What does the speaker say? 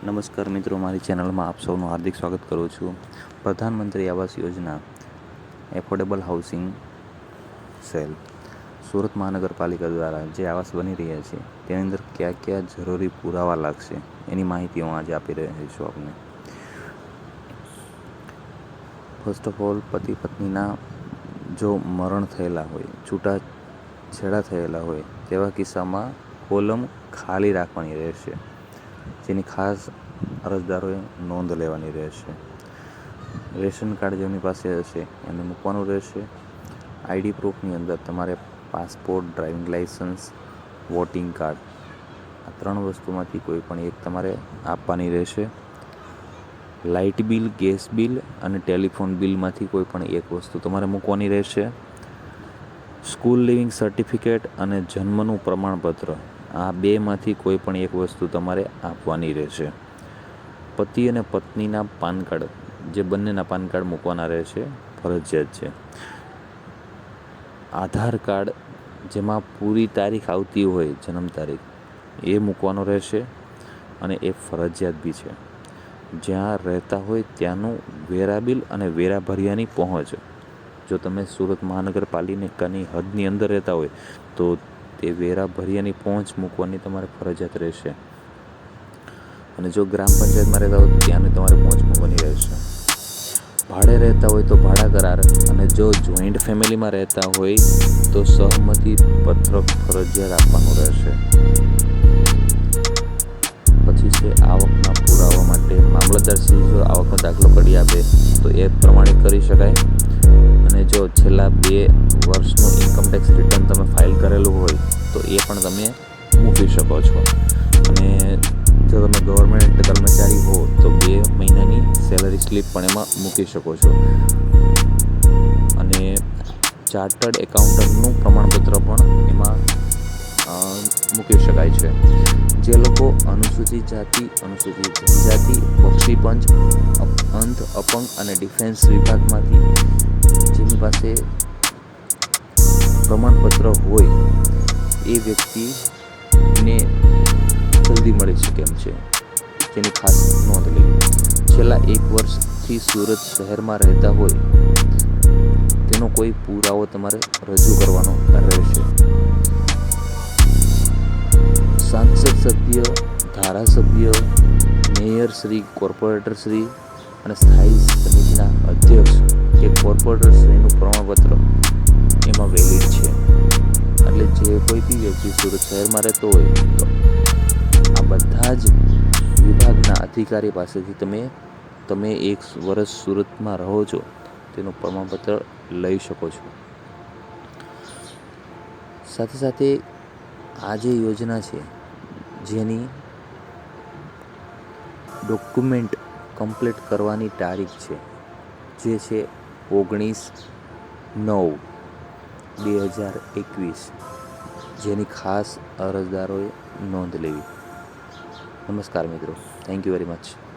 નમસ્કાર મિત્રો, મારી ચેનલમાં આપ સૌનું હાર્દિક સ્વાગત કરું છું. પ્રધાનમંત્રી Awas Yojana, affordable housing cell, Surat મહાનગરપાલિકા દ્વારા જે આવાસ બની રહ્યા છે, તેની અંદર કયા કયા જરૂરી પુરાવા લાગશે, એની માહિતી હું આજે આપી રહ્યો છું આપને. ફર્સ્ટ ઓફ ઓલ પતિ પત્નીના જો મરણ થયેલા હોય છૂટા છેડા થયેલા હોય, તેવા કિસ્સામાં કોલમ ખાલી રાખવાની રહેશે. જેની ખાસ અરજદારોએ નોંધ લેવાની રહેશે. રેશન કાર્ડ જેમની પાસે હશે, એને મૂકવાનું રહેશે. આઈડી પ્રૂફની અંદર તમારે passport, driving licence, voting card, આ ત્રણ વસ્તુમાંથી કોઈ પણ એક તમારે આપવાની રહેશે. લાઇટ બિલ, ગેસ બિલ અને ટેલિફોન બિલમાંથી કોઈ પણ એક વસ્તુ તમારે મૂકવાની રહેશે. સ્કૂલ લિવિંગ સર્ટિફિકેટ અને જન્મનું પ્રમાણપત્ર. આ બેમાંથી કોઈ પણ એક વસ્તુ તમારે આપવાની રહેશે. પતિ અને પત્નીના પાન કાર્ડ જે બંનેના પાન કાર્ડ મૂકવાના રહેશે, ફરજિયાત છે. આધાર કાર્ડ જેમાં પૂરી તારીખ આવતી હોય, જન્મ તારીખ, એ મૂકવાનો રહેશે અને એ ફરજિયાત બી છે. જ્યાં રહેતા હોય ત્યાંનું વેરા બિલ અને વેરા ભર્યાની પહોંચ. જો તમે સુરત મહાનગરપાલિકાની હદની અંદર રહેતા હોય, તો તે વેરા ભર્યાની પહોંચ મૂકવાની તમારે ફરજિયાત રહેશે. અને જો ગ્રામ પંચાયતમાં રહેતા હોય ત્યાંની તમારે પહોંચ મૂકવાની રહેશે. ભાડે રહેતા હોય તો ભાડા કરાર. અને જો જોઈન્ટ ફેમિલીમાં રહેતા હોય તો સહમતી પત્રક ફરજિયાત આપવાનું રહેશે. મામલતદારશ્રી જો આવકનો દાખલો કરી આપે, તો એ પ્રમાણે કરી શકાય. અને જો છેલ્લા બે વર્ષનું ઇન્કમ ટેક્સ રિટર્ન તમે ફાઇલ કરેલું હોય, તો એ પણ તમે મૂકી શકો છો. અને જો તમે ગવર્મેન્ટ કર્મચારી હો, તો બે મહિનાની સેલરી સ્લીપ પણ એમાં મૂકી શકો છો. અને ચાર્ટર્ડ એકાઉન્ટન્ટનું પ્રમાણપત્ર પણ એમાં મૂકી શકાય છે. જે લોકો અનુસૂચિત જાતિ અનુસૂચિત જનજાતિ બક્ષી પંચ અંત અપંગ અને ડિફેન્સ વિભાગમાંથી જેની પાસે પ્રમાણપત્ર હોય એ વ્યક્તિને જલ્દી મળી શકે એમ છે. જેની ખાસ નોંધ લેવી છેલ્લા એક વર્ષથી સુરત શહેરમાં રહેતા હોય તેનો કોઈ પુરાવો તમારે રજૂ કરવાનો રહેશે. સાંસદ સભ્ય, ધારાસભ્ય, મેયર શ્રી, કોર્પોરેટર શ્રી અને સ્થાયી સમિતિના અધ્યક્ષ કે કોર્પોરેટર શ્રીનું પ્રમાણપત્ર એમાં વેલિડ છે. એટલે જે કોઈ બી વ્યક્તિ સુરત શહેરમાં રહેતો હોય, તો આ બધા જ વિભાગના અધિકારી પાસેથી તમે તમે એક વર્ષ સુરતમાં રહો છો, તેનું પ્રમાણપત્ર લઈ શકો છો. સાથે સાથે આ જે યોજના છે જેની ડોક્યુમેન્ટ કમ્પ્લીટ કરવાની તારીખ છે, જે છે ઓગણીસ નવ બે હજાર એકવીસ. જેની ખાસ અરજદારોએ નોંધ લેવી. નમસ્કાર મિત્રો. Thank you very much